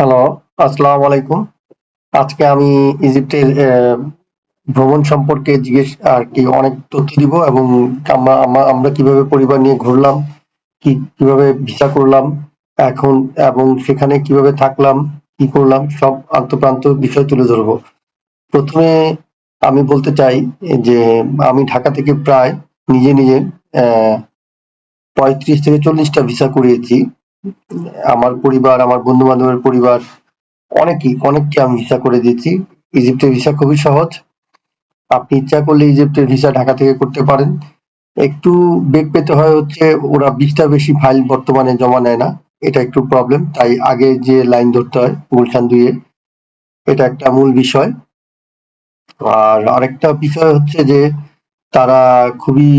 Hello, আসসালামু আলাইকুম। আজকে আমি ইজিপ্টের ভ্রমণ সম্পর্কে জিজ্ঞেস আর কি অনেক তথ্য দিব এবং আমরা কীভাবে পরিবার নিয়ে ঘুরলাম, কি কীভাবে ভিসা করলাম এখন এবং সেখানে কীভাবে থাকলাম, কি করলাম সব আন্তপ্রান্ত বিষয় তুলে ধরবো। প্রথমে আমি বলতে চাই যে আমি ঢাকা থেকে প্রায় নিজে নিজে আহ, পঁয়ত্রিশ থেকে চল্লিশটা ভিসা করিয়েছি আমার পরিবার, আমার বন্ধু বান্ধবের পরিবার, অনেকেই, অনেককে আমি ভিসা করে দিয়েছি। ইজিপ্টের ভিসা খুবই সহজ। আপনি ইচ্ছা করলে ইজিপ্টের ভিসা ঢাকা থেকে করতে পারেন। একটু বেগ পেতে হয় হচ্ছে, ওরা বিশটা বেশি ফাইল বর্তমানে জমা নেয় না। এটা একটু প্রবলেম তাই আগে যে লাইন ধরতে হয়, গুলশান দুইয়ে, এটা একটা মূল বিষয়। আর আরেকটা বিষয় হচ্ছে যে, তারা খুবই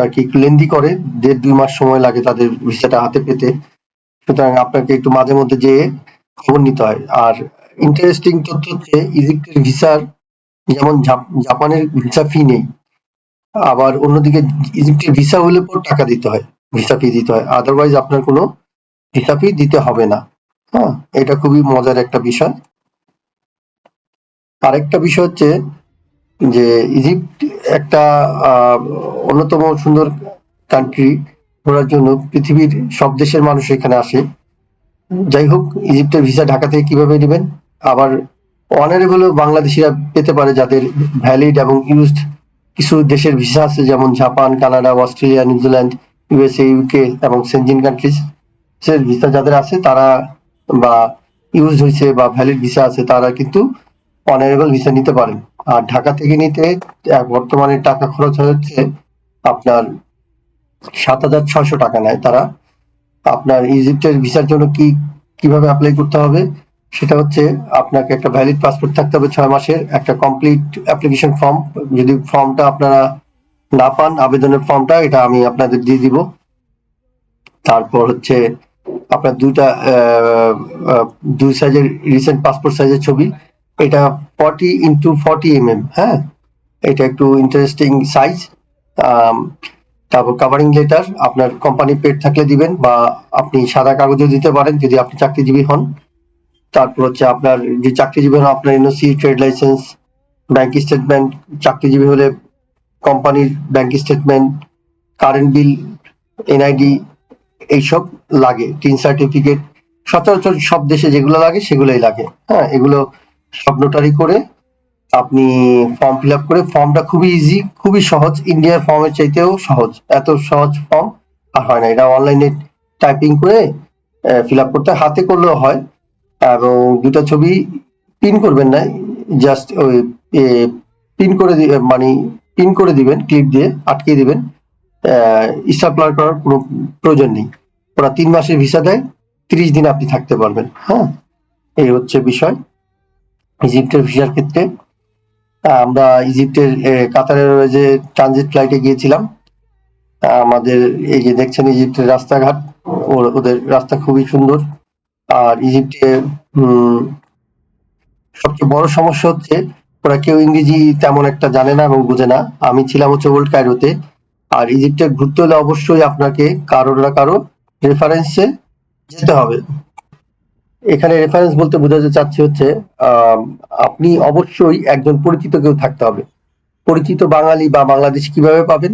আর কি লেন্দি করে, দেড় দুই মাস সময় লাগে তাদের ভিসাটা হাতে পেতে। সুতরাং আপনাকে একটু মাঝে মধ্যে যেয়ে খবর নিতে হয়। আর ইন্টারেস্টিং তথ্য হচ্ছে ইজিপ্টের ভিসার যেমন জাপানের ভিসা ফি নেই, আবার অন্যদিকে ইজিপ্টের ভিসা হলে পর টাকা দিতে হয় ভিসা ফি দিতে হয়। আদারওয়াইজ আপনার কোনো ভিসা ফি দিতে হবে না। হ্যাঁ এটা খুবই মজার একটা বিষয়। আরেকটা বিষয় হচ্ছে যে ইজিপ্ট একটা অন্যতম সুন্দর কান্ট্রি ঘোরার জন্য পৃথিবীর সব দেশের মানুষ এখানে আসে। যাই হোক ইজিপ্টের ভিসা ঢাকা থেকে কীভাবে নেবেন? আবার অনারেবল বাংলাদেশিরা পেতে পারে যাদের ভ্যালিড এবং ইউজড কিছু দেশের ভিসা আছে, যেমন Japan, Canada, Australia, New Zealand USA UK এবং সেনজিন কান্ট্রিজ ভিসা যাদের আছে, তারা বা ইউজ হয়েছে বা ভ্যালিড ভিসা আছে, তারা কিন্তু অনারেবল ভিসা নিতে পারেন। আর ঢাকা থেকে নিতে বর্তমানে টাকা খরচ হচ্ছে আপনার সাত হাজার ছয়শো টাকা নেয় তারা। আপনার ইজিপ্টের ভিসার জন্য কি, কীভাবে অ্যাপ্লাই করতে হবে সেটা হচ্ছে আপনাকে একটা ভ্যালিড পাসপোর্ট থাকতে হবে ছয় মাসের, একটা কমপ্লিট অ্যাপ্লিকেশন ফর্ম যদি ফর্মটা আপনারা না পান, আবেদনের ফর্মটা এটা আমি আপনাদের দিয়ে দিব। তারপর হচ্ছে আপনার দুইটা দুই সাইজের রিসেন্ট পাসপোর্ট সাইজের ছবি। এটা forty into forty M M হ্যাঁ? এটা একটু ইন্টারেস্টিং সাইজ তারপর কাভারিং লেটার আপনার কোম্পানি পেড থাকলে দিবেন বা আপনি সাদা কাগজও দিতে পারেন যদি আপনি চাকরিজীবী হন। তারপর হচ্ছে আপনার যে চাকরিজীবী হন, আপনার NOC trade license bank statement চাকরিজীবী হলে কোম্পানির bank statement current bill NID এইসব লাগে টিন সার্টিফিকেট সচরাচর সব দেশে যেগুলো লাগে সেগুলোই লাগে হ্যাঁ? এগুলো সব নোটারি করে আপনি ফর্ম ফিল আপ করে ফর্মটা খুবই ইজি খুবই সহজ। ইন্ডিয়ার ফর্মের চাইতেও সহজ। এত সহজ ফর্ম আর হয় না। এটা অনলাইনে টাইপিং করে ফিল আপ করতে হাতে করলেও হয়। এবং দুটা ছবি পিন করবেন না জাস্ট ওই পিন করে মানে পিন করে দিবেন ক্লিপ দিয়ে আটকে দিবেন। স্টাপলার করার কোনো প্রয়োজন নেই। ওরা তিন মাসের ভিসা দেয়, তিরিশ দিন আপনি থাকতে পারবেন। হ্যাঁ? এই হচ্ছে বিষয়। ইজিপ্টের ভিসার ক্ষেত্রে। আমরা ইজিপ্টের কাতারের যে ট্রানজিট ফ্লাইটে গিয়েছিলাম। আমাদের এই যে দেখছেন ইজিপ্টের রাস্তাঘাট ওদের রাস্তা খুবই সুন্দর। আর ইজিপ্টে সবচেয়ে বড় সমস্যা হচ্ছে, ওরা কেউ ইংরেজি তেমন একটা জানে না এবং বোঝে না। আমি ছিলাম হচ্ছে ওল্ড কায়রোতে। আর ইজিপ্টে ঘুরতে হলে অবশ্যই আপনাকে কারোর না কারও রেফারেন্সে যেতে হবে। এখানে রেফারেন্স বলতে বোঝাতে চাচ্ছি হচ্ছে আপনি অবশ্যই একজন পরিচিত কেউ থাকতে হবে। পরিচিত বাঙালি বা বাংলাদেশ কীভাবে পাবেন?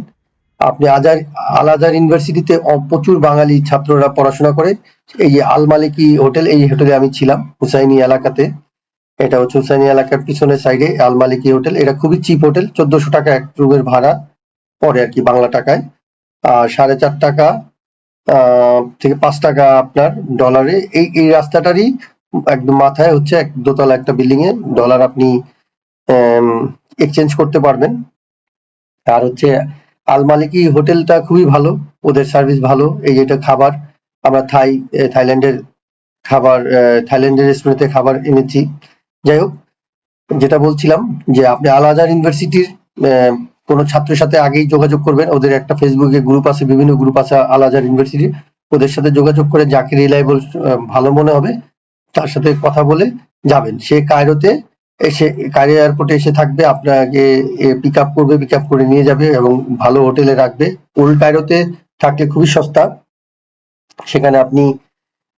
আপনি আজার, আল আজার ইউনিভার্সিটিতে প্রচুর বাঙালি ছাত্ররা পড়াশোনা করে। এই যে আল মালিকি হোটেল, এই হোটেলে আমি ছিলাম, হুসাইনি এলাকাতে। এটা হচ্ছে হুসাইনি এলাকার পিছনের সাইডে আল মালিকি হোটেল। এটা খুবই চিপ হোটেল, চোদ্দশো টাকা এক রুমের ভাড়া পড়ে আর কি বাংলা টাকায়। আর সাড়ে চার টাকা থেকে পাঁচ টাকা আপনার ডলারে এই এই রাস্তাটারই একদম মাথায় হচ্ছে এক দোতলা একটা বিল্ডিং এ ডলার আপনি এক্সচেঞ্জ করতে পারবেন। আর হচ্ছে আল মালিকি হোটেলটা খুবই ভালো, ওদের সার্ভিস ভালো। এই যেটা খাবার, আমরা থাই থাইল্যান্ডের খাবার থাইল্যান্ডের রেস্টুরেন্টে খাবার এনেছি। যাই হোক, যেটা বলছিলাম যে আপনি আল আজার ইউনিভার্সিটির কোনো ছাত্রের সাথে আগেই যোগাযোগ করবেন। ওদের একটা ফেসবুকে গ্রুপ আছে, বিভিন্ন গ্রুপ আছে আল আজার ইউনিভার্সিটির ওদের সাথে যোগাযোগ করে যাকে রিলায়েবল ভালো মনে হবে, তার সাথে কথা বলে যাবেন। সে কায়রোতে এসে, কায়রো এয়ারপোর্টে এসে থাকবে, আপনাকে পিক আপ করবে পিক আপ করে নিয়ে যাবে এবং ভালো হোটেলে রাখবে। ওল্ড কায়রোতে থাকলে খুবই সস্তা। সেখানে আপনি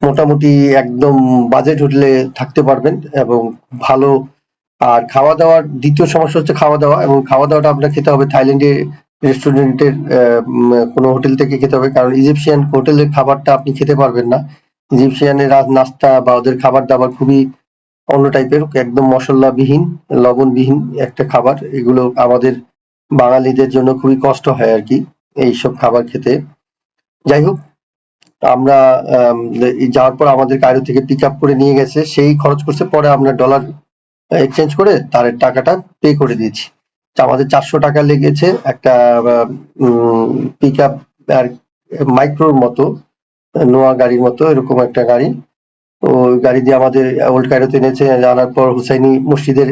মোটামুটি একদম বাজেট হোটেলে থাকতে পারবেন এবং ভালো আর খাওয়া দাওয়ার দ্বিতীয় সমস্যা হচ্ছে খাওয়া দাওয়া এবং খাওয়া দাওয়াটা আপনার খেতে হবে থাইল্যান্ডে রেস্টুরেন্টের কোনো হোটেল থেকে খেতে হবে কারণ ইজিপশিয়ান হোটেলের খাবারটা আপনি খেতে পারবেন না। ইজিপশিয়ানের নাস্তা বা ওদের খাবার দাবার খুবই অন্য টাইপের একদম মশলাবিহীন লবণবিহীন একটা খাবার। এগুলো আমাদের বাঙালিদের জন্য খুবই কষ্ট হয় আর কি এইসব খাবার খেতে। যাই হোক আমরা আম, যাওয়ার পর আমাদের কায়রো থেকে পিক আপ করে নিয়ে গেছে। সেই খরচ করছে পরে আমরা ডলার এক্সচেঞ্জ করে তার টাকাটা পে করে দিয়েছি। আমাদের চারশো টাকা লেগেছে একটা পিক আপ আর মাইক্রোর মতো, নোয়া গাড়ির মতো, এরকম একটা গাড়ি। তো গাড়ি দিয়ে আমাদের ওল্ড কায়রোতে এনেছে, আনার পর হুসাইনি মসজিদের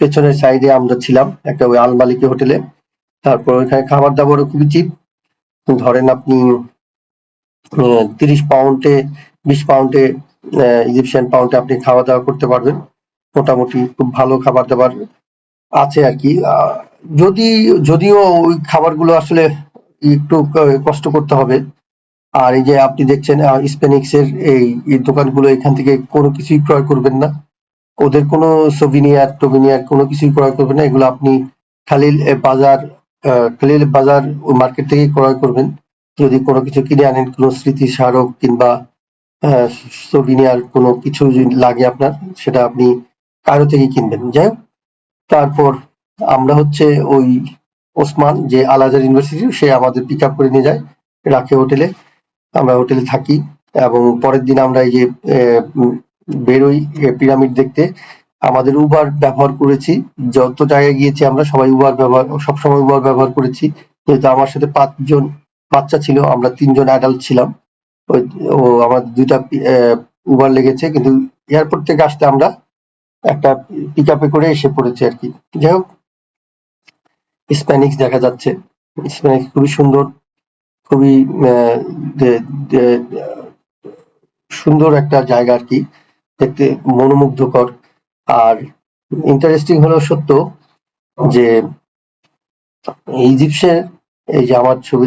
পেছনের সাইডে আমরা ছিলাম, একটা ওই আল মালিকি হোটেলে। তারপর ওইখানে খাবার দাবারও খুবই চিপ ধরেন আপনি তিরিশ পাউন্ডে বিশ পাউন্ডে ইজিপশিয়ান পাউন্ডে আপনি খাওয়া দাওয়া করতে পারবেন। মোটামুটি খুব ভালো খাবার দাবার আছে আর কি। যদি, যদিও ওই খাবারগুলো আসলে একটু কষ্ট করতে হবে। আর এই যে আপনি দেখছেন স্পেনিক্স এর এই দোকানগুলো, এখান থেকে কোনো কিছুই ক্রয় করবেন না। ওদের কোনো সোভিনিয়ার টোভিনিয়ার কোনো কিছুই ক্রয় করবেন না। এগুলো আপনি খালিল বাজার খালিল বাজার ওই মার্কেট থেকে ক্রয় করবেন। যদি কোনো কিছু কিনে আনেন, কোনো স্মৃতি স্মারক কিংবা সোভিনিয়ার কোনো কিছু লাগে আপনার, সেটা আপনি কারও থেকে কিনবেন। যাই তারপর আমরা হচ্ছে ওই ওসমান যে আল আজার ইউনিভার্সিটি, সে আমাদের পিক আপ করে নিয়ে যায় রাখে হোটেলে আমরা হোটেলে থাকি এবং পরের দিন আমরা এই যে বেরোই পিরামিড দেখতে। আমাদের উবার ব্যবহার করেছি। যত জায়গায় গিয়েছি আমরা সবাই উবার ব্যবহার, সবসময় উবার ব্যবহার করেছি। যেহেতু আমার সাথে পাঁচজন বাচ্চা ছিল, আমরা তিনজন অ্যাডাল্ট ছিলাম। ওই, ও আমার দুইটা উবার লেগেছে। কিন্তু এয়ারপোর্ট থেকে আসতে আমরা একটা পিক আপে করে এসে পড়েছে আর কি। যাই হোক স্প্যানিক্স দেখা যাচ্ছে। স্প্যানিক্স খুবই সুন্দর খুবই সুন্দর একটা জায়গা আর কি। দেখতে মনোমুগ্ধকর। আর ইন্টারেস্টিং হলো সত্য যে ইজিপশিয়ান এই যে আমার ছবি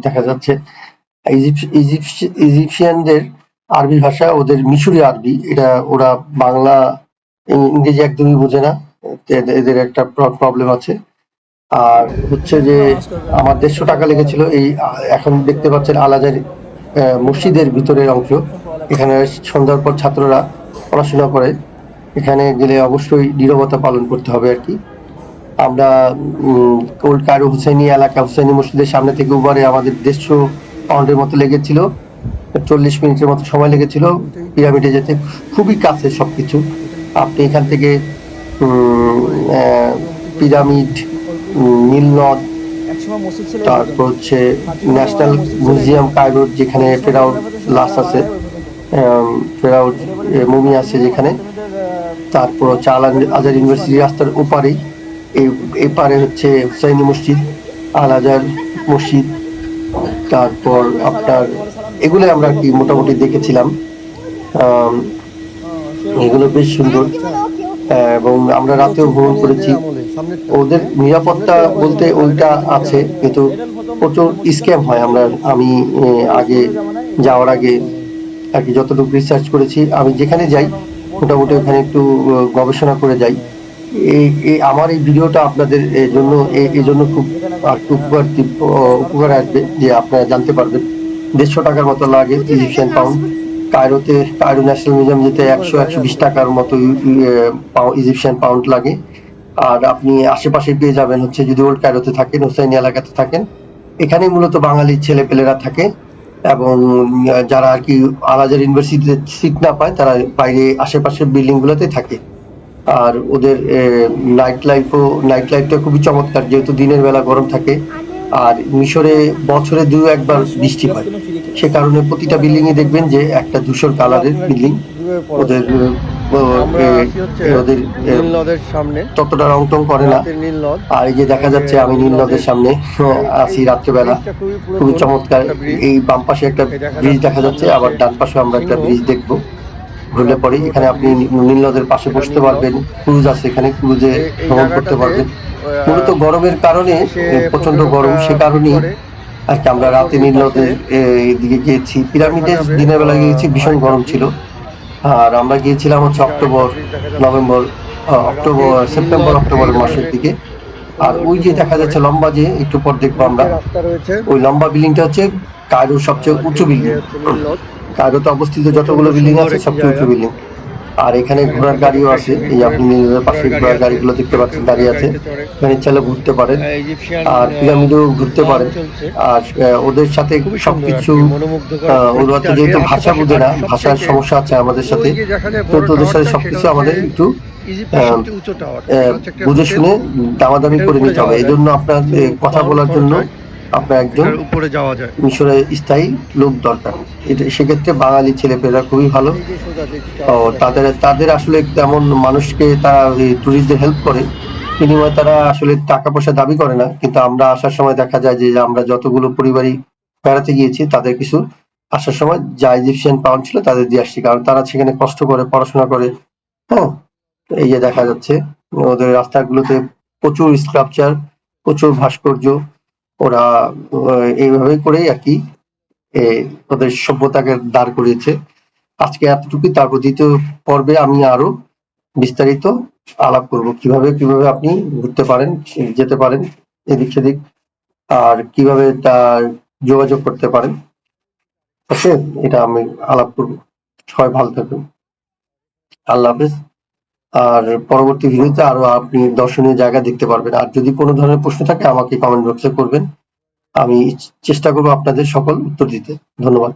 দেখা যাচ্ছে ইজিপ- ইজিপশি- ইজিপশিয়ানদের আরবি ভাষা ওদের মিশরি আরবি। এটা ওরা বাংলা ইংরেজি একদমই বোঝে না। এদের- একটা প্রবলেম আছে। আর হচ্ছে যে আমার দেড়শো টাকা লেগেছিল এই, এখন দেখতে পাচ্ছেন আলাজার মসজিদের ভিতরের অংশ। এখানে সন্ধ্যার পর ছাত্ররা পড়াশোনা করে। এখানে গেলে অবশ্যই নীরবতা পালন করতে হবে আর কি। আমরা ওল্ড কায়রো হুসাইনি এলাকা, হুসাইনি মসজিদের সামনে থেকে উবারে আমাদের দেড়শো পাউন্ডের মতো লেগেছিল। চল্লিশ মিনিটের মতো সময় লেগেছিল। পিরামিডে যেতে। খুবই কাছে সবকিছু। আপনি এখান থেকে পিরামিড নীলনদ তারপর হচ্ছে ন্যাশনাল মিউজিয়াম কায়রোর যেখানে ফেরাউর লাশ আছে আম, ফেরাউর মুমি আছে যেখানে। তারপর হচ্ছে আল আজার ইউনিভার্সিটি রাস্তার ওপারেই এই এপারে হচ্ছে হুসাইনি মসজিদ আল আজার মসজিদ তারপর আপনার এগুলো আমরা কি মোটামুটি দেখেছিলাম। এগুলো বেশ সুন্দর। এবং আমরা রাতেও ভ্রমণ করেছি। ওদের নিরাপত্তা বলতে ওইটা আছে, কিন্তু প্রচুর স্ক্যাম হয়। আমরা, আমি আগে যাওয়ার আগে আর কি যতটুকু রিসার্চ করেছি, আমি যেখানে যাই, মোটামুটি ওখানে একটু গবেষণা করে যাই। এই আমার এই ভিডিওটা আপনাদের জন্য এই- জন্য খুব উপকার উপকার আসবে, যে আপনারা জানতে পারবেন। দেড়শো টাকার মতো লাগে ইজিপশিয়ান পাউন্ড কায়রোতে কায়রো ন্যাশনাল মিউজিয়াম যেতে একশো একশো বিশ টাকার মতো ইজিপশিয়ান পাউন্ড লাগে। আর আপনি আশেপাশে পেয়ে যাবেন হচ্ছে যদি ওল্ড কায়রোতে থাকেন হোসাইনি এলাকাতে থাকেন। এখানে মূলত বাঙালি ছেলেপেলেরা থাকে এবং যারা আর কি আলাজার ইউনিভার্সিটিতে সিট না পায় তারা বাইরে আশেপাশের বিল্ডিং গুলোতে থাকে। আর ওদের নাইট লাইফও নাইট লাইফটা খুবই চমৎকার যেহেতু দিনের বেলা গরম থাকে। আর মিশরে বছরে দু একবার বৃষ্টি হয়। সে কারণে প্রতিটা বিল্ডিং এ দেখবেন যে একটা ধূসর কালারের বিল্ডিং ওদের ওদের এ, নীল নদের সামনে। ততটা রং টং করে না। আর এই যে দেখা যাচ্ছে আমি নীল নদের সামনে আছি রাত্রেবেলা। খুবই চমৎকার। এই বাম পাশে একটা ব্রিজ দেখা যাচ্ছে আবার ডান পাশে আমরা একটা ব্রিজ দেখব। ঘুরলে পরে এখানে আপনি নীল নদের পাশে বসতে পারবেন ক্রুজ আছে এখানে ক্রুজে ভ্রমণ করতে পারবেন। মূলত গরমের কারণে প্রচণ্ড গরম সে কারণেই করে আর কি আমরা রাতে নীল নদের এদিকে গিয়েছি। পিরামিডে দিনের বেলা গিয়েছি ভীষণ গরম ছিল। আর আমরা গিয়েছিলাম হচ্ছে October November October September October মাসের দিকে। আর ওই যে দেখা যাচ্ছে লম্বা যে একটু পর দেখব আমরা। ওই লম্বা বিল্ডিংটা হচ্ছে কায়রোর সবচেয়ে উঁচু বিল্ডিং। কায়রোতে অবস্থিত যতগুলো বিল্ডিং আছে সবচেয়ে উঁচু বিল্ডিং। আর এখানে ঘোড়ার গাড়িও আছে। এই আপনি নিজেদের পাশে ঘোড়ার গাড়িগুলো দেখতে পাচ্ছেন দাঁড়িয়ে আছে। এখানে চাইলে ঘুরতে পারেন। আর পিরামিডও ঘুরতে পারেন। আর ওদের সাথে সবকিছু ওরা তো যেহেতু ভাষা বুঝে না ভাষার সমস্যা আছে আমাদের সাথে। তো তোদের সাথে সবকিছু আমাদের একটু বুঝে শুনে দামাদামি করে নিতে হবে। এই জন্য আপনার কথা বলার জন্য। আপনার একজন উপরে যাওয়া যায়। মিশরে স্থায়ী লোক দরকার। এটা সেক্ষেত্রে বাঙালি ছেলেপেলেরা খুবই ভালো। ও তাদের তাদের আসলে তেমন মানুষকে তারা টুরিস্টদের হেল্প করে। বিনিময়ে তারা আসলে টাকা পয়সা দাবি করে না। কিন্তু আমরা আসার সময় দেখা যায় যে আমরা যতগুলো পরিবারই বেড়াতে গিয়েছি তাদের কিছু আসার সময় যা ইজিপশিয়ান পাউন্ড ছিল তাদের দিয়ে আসছি। কারণ তারা সেখানে কষ্ট করে পড়াশোনা করে হ্যাঁ? এই যে দেখা যাচ্ছে ওদের রাস্তাগুলোতে প্রচুর স্ক্রাপচার প্রচুর ভাস্কর্য ওরা এইভাবে করেই আর কি ওদের সভ্যতাকে দাঁড় করিয়েছে। আজকে এতটুকুই তারপর দ্বিতীয় পর্বে আমি আরও বিস্তারিত আলাপ করব। কীভাবে কীভাবে আপনি ঘুরতে পারেন, যেতে পারেন, এদিক সেদিক, আর কীভাবে তার যোগাযোগ করতে পারেন। ওকে এটা আমি আলাপ করব। সবাই ভালো থাকবেন আল্লাহ হাফেজ। আর পরবর্তী ভিডিওতে আরও আপনি দর্শনীয় জায়গা দেখতে পারবেন। আর যদি কোনো ধরনের প্রশ্ন থাকে, আমাকে কমেন্ট বক্সে করবেন। আমি চেষ্টা করব আপনাদের সকল উত্তর দিতে। ধন্যবাদ।